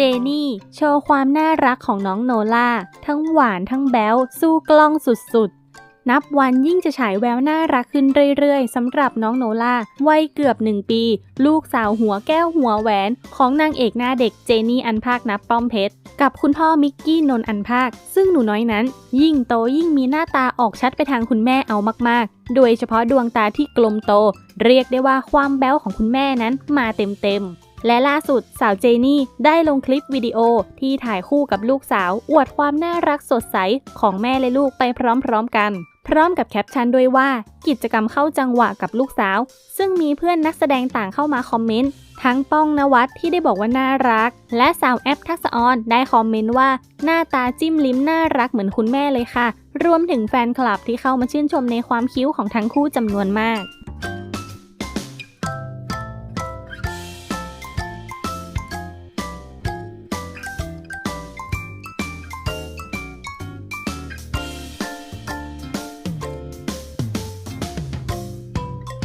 จนี่ โชว์ความน่ารักของน้องโนล่า ทั้งหวานทั้งแบ๊วสู้กล้องสุดๆ นับวันยิ่งจะฉายแววน่ารักขึ้นเรื่อยๆสำหรับน้องโนล่าวัยเกือบหนึ่งปี ลูกสาวหัวแก้วหัวแหวน ของนางเอกหน้าเด็กเจนี่อันภาคนับป้อมเพชรกับคุณพ่อมิกกี้นนท์อันภาค ซึ่งหนูน้อยนั้น ยิ่งโตยิ่งมีหน้าตาออกชัดไปทางคุณแม่เอามากๆ โดยเฉพาะดวงตาที่กลมโต เรียกได้ว่าความแบ๊วของคุณแม่นั้นมาเต็มๆ และล่าสุดสาวเจนี่ได้ลงคลิปวิดีโอที่ถ่ายคู่กับลูกสาว อวดความน่ารักสดใสของแม่และลูกไปพร้อมๆกัน พร้อมกับแคปชั่นด้วยว่า กิจกรรมเข้าจังหวะกับลูกสาว ซึ่งมีเพื่อนนักแสดงต่างเข้ามาคอมเมนต์ทั้งป้องนวัดที่ได้บอกว่าน่ารัก และสาวแอปทักษออนได้คอมเมนต์ว่า หน้าตาจิ้มลิ้มน่ารักเหมือนคุณแม่เลยค่ะ รวมถึงแฟนคลับที่เข้ามาชื่นชมในความคิ้วของทั้งคู่จำนวนมาก